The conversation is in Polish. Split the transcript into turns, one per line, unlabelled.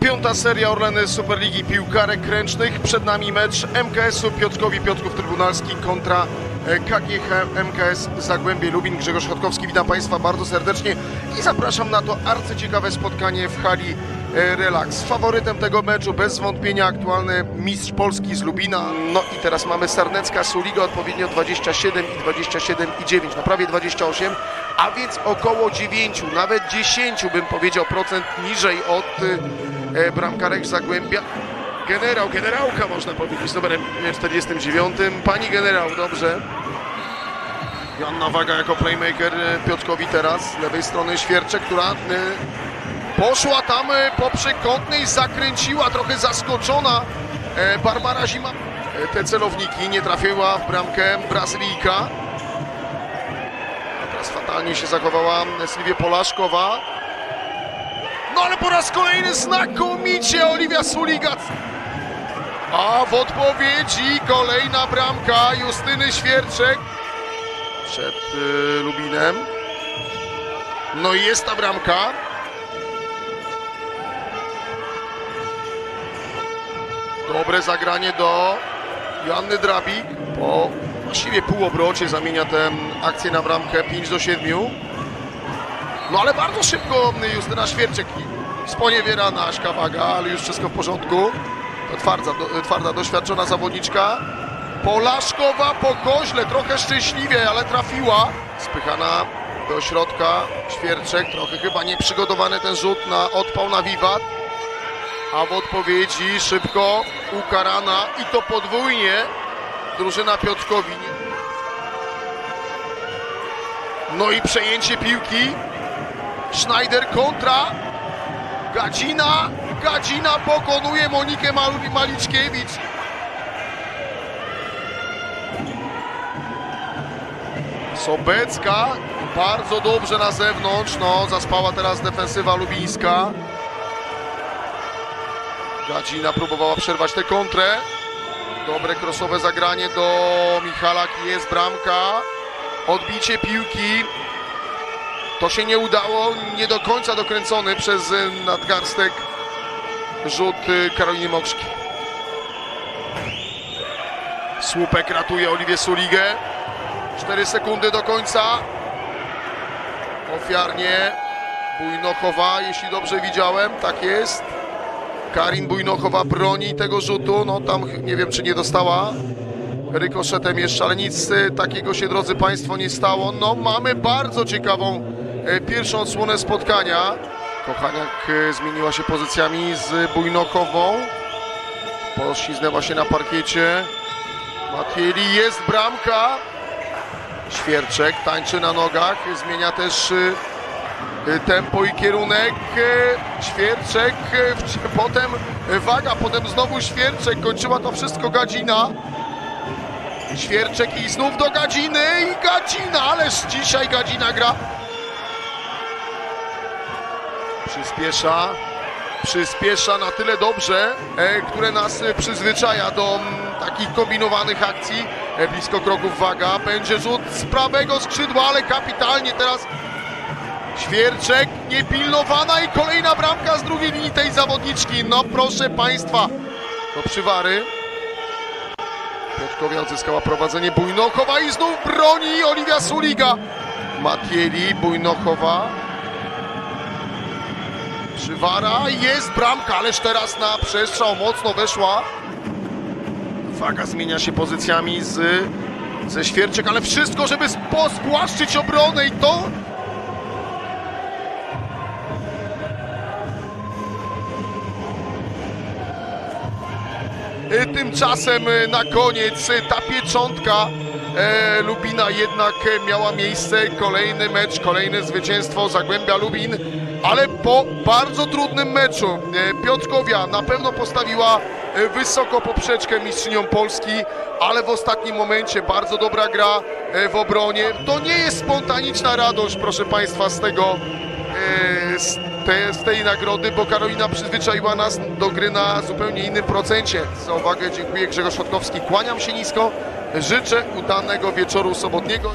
Piąta seria Orleny Superligi Piłkarek Ręcznych. Przed nami mecz MKS-u Piotrkowi Piotrków Trybunalski kontra e, KGH MKS Zagłębie Lubin. Grzegorz Chodkowski, witam Państwa bardzo serdecznie i zapraszam na to arcyciekawe spotkanie w hali e, Relax. Faworytem tego meczu bez wątpienia aktualny mistrz Polski z Lubina. No i teraz mamy Sarnecka Suliga odpowiednio 27 i 27 i 9, no prawie 28, a więc około 9, nawet 10 bym powiedział procent niżej od e, bramkarek Zagłębia. Generał, generałka można powiedzieć z numerem 49. Pani generał, dobrze. Joanna Waga jako playmaker e, Piotrkowi teraz. Z lewej strony Świerczek, która e, poszła tam e, po przekątnej, zakręciła, trochę zaskoczona e, Barbara Zima. E, Te celowniki nie trafiła w bramkę Brazylijka. A teraz fatalnie się zachowała Sylwia Polaszkowa. No ale po raz kolejny znakomicie Oliwia Suliga. A w odpowiedzi kolejna bramka Justyny Świerczek przed y, Lubinem. No i jest ta bramka. Dobre zagranie do Joanny Drabik. Po właściwie półobrocie zamienia tę akcję na bramkę 5 do 7. No ale bardzo szybko Justyna Świerczek sponiewierana Aśka Waga, ale już wszystko w porządku. To twarda, do, twarda doświadczona zawodniczka. Polaszkowa po koźle, trochę szczęśliwie, ale trafiła. Spychana do środka Świerczek, trochę chyba nieprzygotowany ten rzut na odpał na wiwat. A w odpowiedzi szybko ukarana i to podwójnie drużyna Piotrkowi. No i przejęcie piłki. Schneider kontra. Gadzina. Gadzina pokonuje Monikę Mal- Maliczkiewicz. Sobecka bardzo dobrze na zewnątrz. No, zaspała teraz defensywa lubińska. Gadzina próbowała przerwać tę kontrę. Dobre krosowe zagranie do Michalak. Jest bramka. Odbicie piłki. To się nie udało, nie do końca dokręcony przez y, nadgarstek rzut y, Karoliny Mokrzki. Słupek ratuje Oliwię Suligę. 4 sekundy do końca. Ofiarnie Bujnochowa, jeśli dobrze widziałem, tak jest. Karin Bujnochowa broni tego rzutu, no tam nie wiem czy nie dostała rykoszetem jeszcze, ale nic y, takiego się drodzy Państwo nie stało. No mamy bardzo ciekawą e, pierwszą odsłonę spotkania. Kochaniak e, zmieniła się pozycjami z Bujnokową. Pośliznęła się na parkiecie. Matieli jest bramka. Świerczek tańczy na nogach, zmienia też tempo i kierunek. y, Świerczek, w- potem waga, potem znowu Świerczek. Kończyła to wszystko Gadzina. Świerczek i znów do Gadziny i Gadzina, ależ dzisiaj Gadzina gra. Przyspiesza, przyspiesza na tyle dobrze, e, które nas e, przyzwyczaja do mm, takich kombinowanych akcji. E, blisko kroków waga, będzie rzut z prawego skrzydła, ale kapitalnie teraz Świerczek, niepilnowana i kolejna bramka z drugiej linii tej zawodniczki. No proszę Państwa, do przywary. Piotrkowia odzyskała prowadzenie Bujnochowa i znów broni Oliwia Suliga. Matieli, Bujnochowa. Przywara, jest bramka, ależ teraz na przestrzał mocno weszła. Waga zmienia się pozycjami z, ze Świerczek, ale wszystko, żeby pospłaszczyć obronę i to Tymczasem e, na koniec e, ta pieczątka e, Lubina jednak e, miała miejsce. Kolejny mecz, kolejne zwycięstwo Zagłębia Lubin, ale po bardzo trudnym meczu. E, Piotrkowia na pewno postawiła e, wysoko poprzeczkę mistrzyniom Polski, ale w ostatnim momencie bardzo dobra gra e, w obronie. To nie jest spontaniczna radość, proszę Państwa, z tego e, z, te, z tej nagrody, bo Karolina przyzwyczaiła nas do gry na zupełnie innym procencie. Za uwagę dziękuję Grzegorz Szotkowski. Kłaniam się nisko. Życzę udanego wieczoru sobotniego.